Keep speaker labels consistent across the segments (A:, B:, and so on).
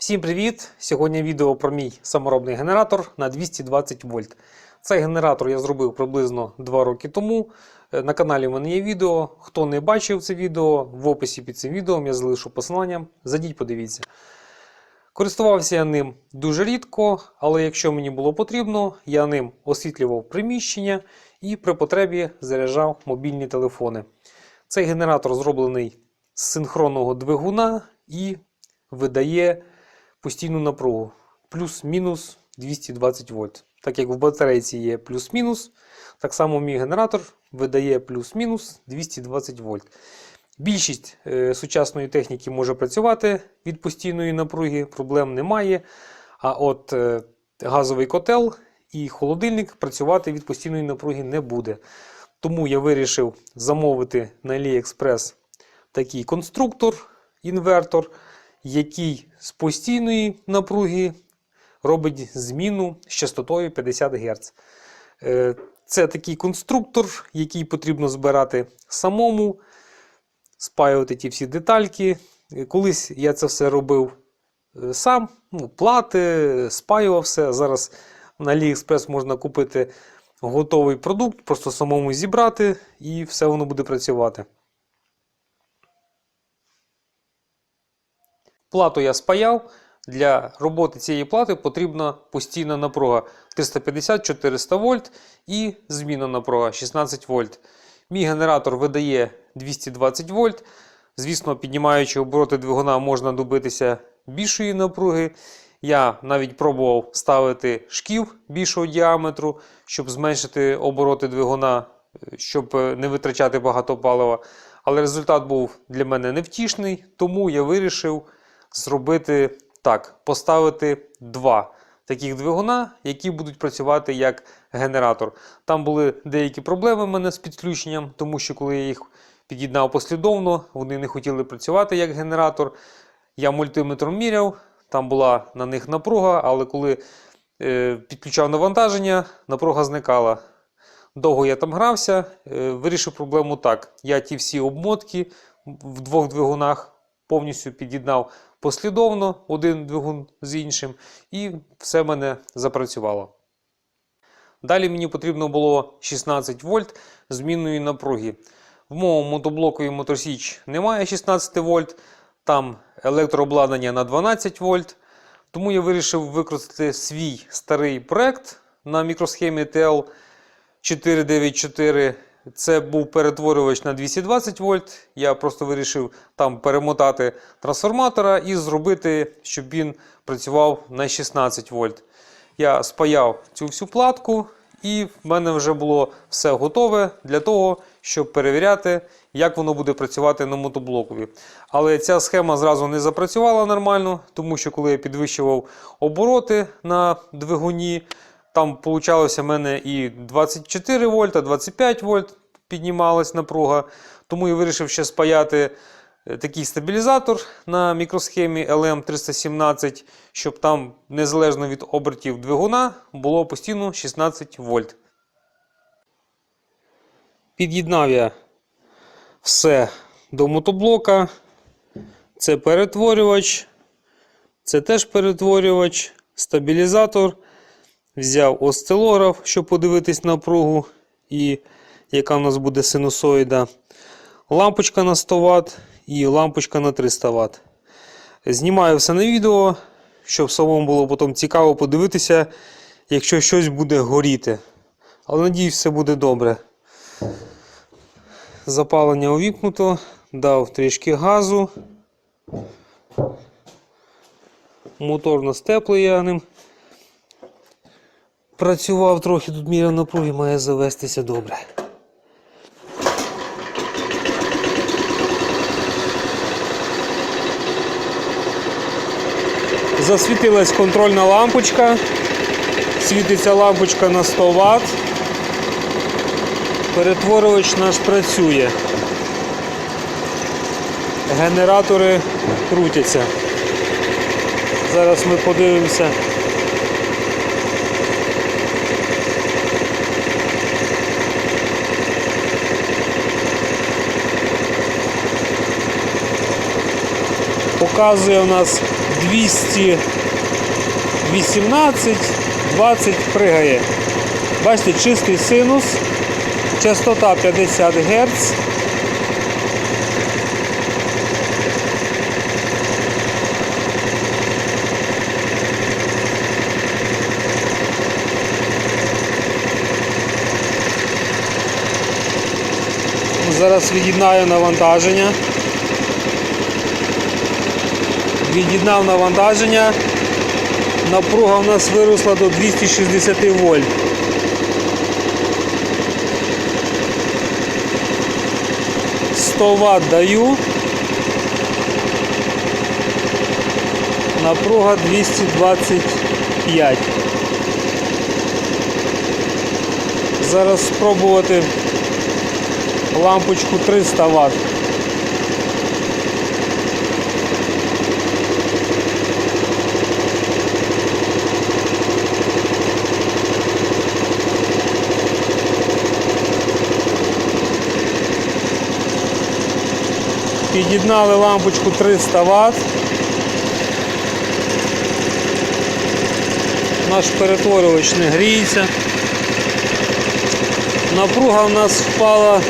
A: Всім привіт! Сьогодні відео про мій саморобний генератор на 220 вольт. Цей генератор я зробив приблизно 2 роки тому. Е, На каналі в мене є відео. Хто не бачив це відео, в описі під цим відео я залишу посилання. Зайдіть, подивіться. Користувався я ним дуже рідко, але якщо мені було потрібно, я ним освітлював приміщення і при потребі заряджав мобільні телефони. Цей генератор зроблений з синхронного двигуна і видає постійну напругу плюс-мінус 220 вольт. Так як в батарейці є плюс-мінус, так само мій генератор видає плюс-мінус 220 вольт. Більшість е, сучасної техніки може працювати від постійної напруги, проблем немає. А от е, газовий котел і холодильник працювати від постійної напруги не буде. Тому я вирішив замовити на AliExpress такий конструктор, інвертор, який з постійної напруги робить зміну з частотою 50 Гц. Е, Це такий конструктор, який потрібно збирати самому, спаювати ті всі детальки. Е, Колись я це все робив е, сам, ну, плати, спаював все. Зараз на AliExpress можна купити готовий продукт, просто самому зібрати і все воно буде працювати. Плату я спаяв. Для роботи цієї плати потрібна постійна напруга 350-400 вольт і змінна напруга 16 вольт. Мій генератор видає 220 вольт. Звісно, піднімаючи обороти двигуна, можна добитися більшої напруги. Я навіть пробував ставити шків більшого діаметру, щоб зменшити обороти двигуна, щоб не витрачати багато палива. Але результат був для мене невтішний, тому я вирішив зробити так: поставити два таких двигуна, які будуть працювати як генератор. Там були деякі проблеми в мене з підключенням, тому що коли я їх під'єднав послідовно, вони не хотіли працювати як генератор. Я мультиметром міряв, там була на них напруга, але коли е, підключав навантаження, напруга зникала. Довго я там грався, е, вирішив проблему так. Я ті всі обмотки в двох двигунах повністю під'єднав послідовно один двигун з іншим, і все в мене запрацювало. Далі мені потрібно було 16 вольт змінної напруги. В моєму мотоблокові мотосіч немає 16 вольт, там електрообладнання на 12 вольт. Тому я вирішив використати свій старий проект на мікросхемі TL494. Це був перетворювач на 220 вольт. Я просто вирішив там перемотати трансформатора і зробити, щоб він працював на 16 вольт. Я спаяв цю всю платку, і в мене вже було все готове для того, щоб перевіряти, як воно буде працювати на мотоблокові. Але ця схема зразу не запрацювала нормально, тому що коли я підвищував обороти на двигуні, там получалося в мене і 24 вольта, 25 вольт піднімалась напруга. Тому я вирішив ще спаяти е, такий стабілізатор на мікросхемі LM317, щоб там незалежно від обертів двигуна було постійно 16 вольт. Під'єднав я все до мотоблока. Це перетворювач, це теж перетворювач, стабілізатор. Взяв осцилограф, щоб подивитись напругу і яка в нас буде синусоїда. Лампочка на 100 Вт і лампочка на 300 Вт. Знімаю все на відео, щоб самому було потім цікаво подивитися, якщо щось буде горіти. Але надіюсь, все буде добре. Запалення увімкнуто, дав трішки газу. Мотор нас теплий я ним працював трохи, тут міра напруги має завестися добре. Засвітилась контрольна лампочка. Світиться лампочка на 100 Вт. Перетворювач наш працює. Генератори крутяться. Зараз ми подивимося. Показує у нас 218, 20 пригає. Бачите, чистий синус, частота 50 Гц. Зараз від'єднаю навантаження. Від'єднав навантаження. Напруга у нас виросла до 260 вольт. Вт даю. Напруга 225. Зараз спробувати лампочку 300 Вт. Під'єднали лампочку 300 Вт. Наш перетворювач не гріється. Напруга у нас впала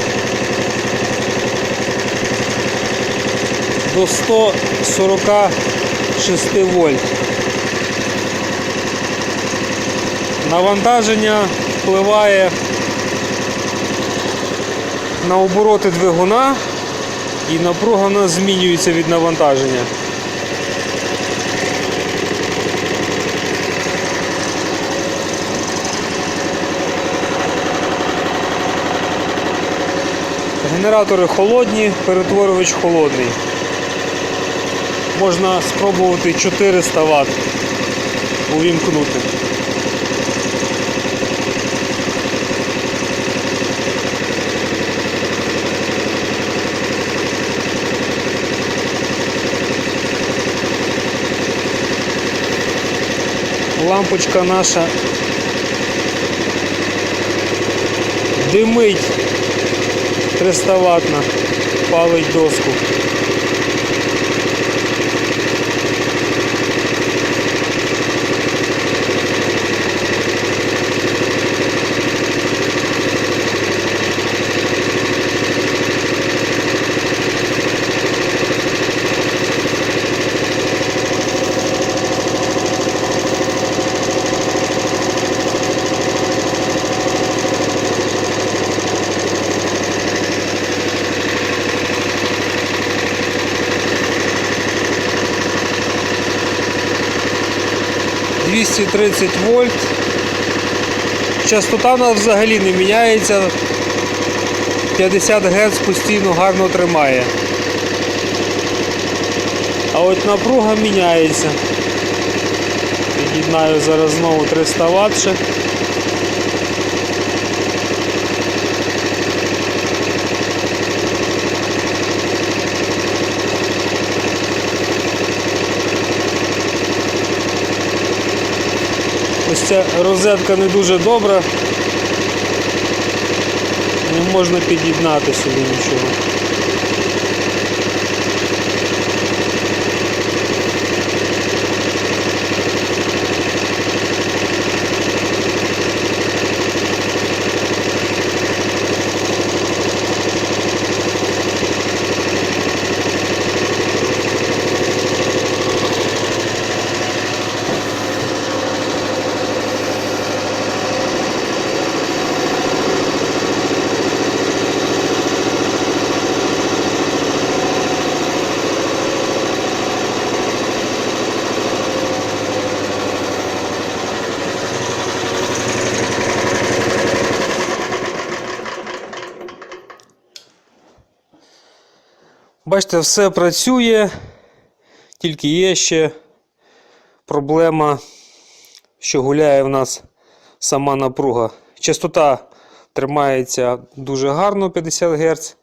A: до 146 вольт. Навантаження впливає на обороти двигуна і напруга у нас змінюється від навантаження. Генератори холодні, перетворювач холодний. Можна спробувати 400 Вт увімкнути. Лампочка наша димить 300 ватна, палить доску. – 230 вольт. Частота у взагалі не міняється. 50 Гц постійно гарно тримає. А от напруга міняється. Під'єднаю зараз знову 300 Вт. Ця розетка не дуже добра. Не можна під'єднати сюди нічого. Бачите, все працює, тільки є ще проблема, що гуляє в нас сама напруга. Частота тримається дуже гарно 50 Гц,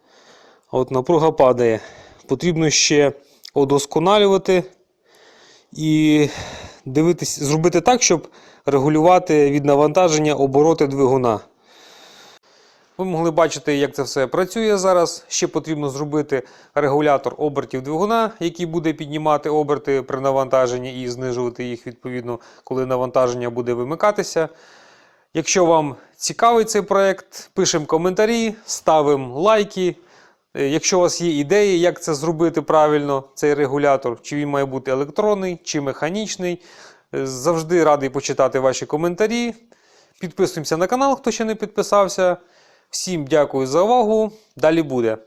A: а от напруга падає. Потрібно ще удосконалювати і дивитись, зробити так, щоб регулювати від навантаження обороти двигуна. Ви могли бачити, як це все працює зараз. Ще потрібно зробити регулятор обертів двигуна, який буде піднімати оберти при навантаженні і знижувати їх відповідно, коли навантаження буде вимикатися. Якщо вам цікавий цей проект, пишемо коментарі, ставимо лайки. Е, Якщо у вас є ідеї, як це зробити правильно, цей регулятор, чи він має бути електронний, чи механічний, е, завжди радий почитати ваші коментарі. Підписуємося на канал, хто ще не підписався. Всім дякую за увагу. Далі буде.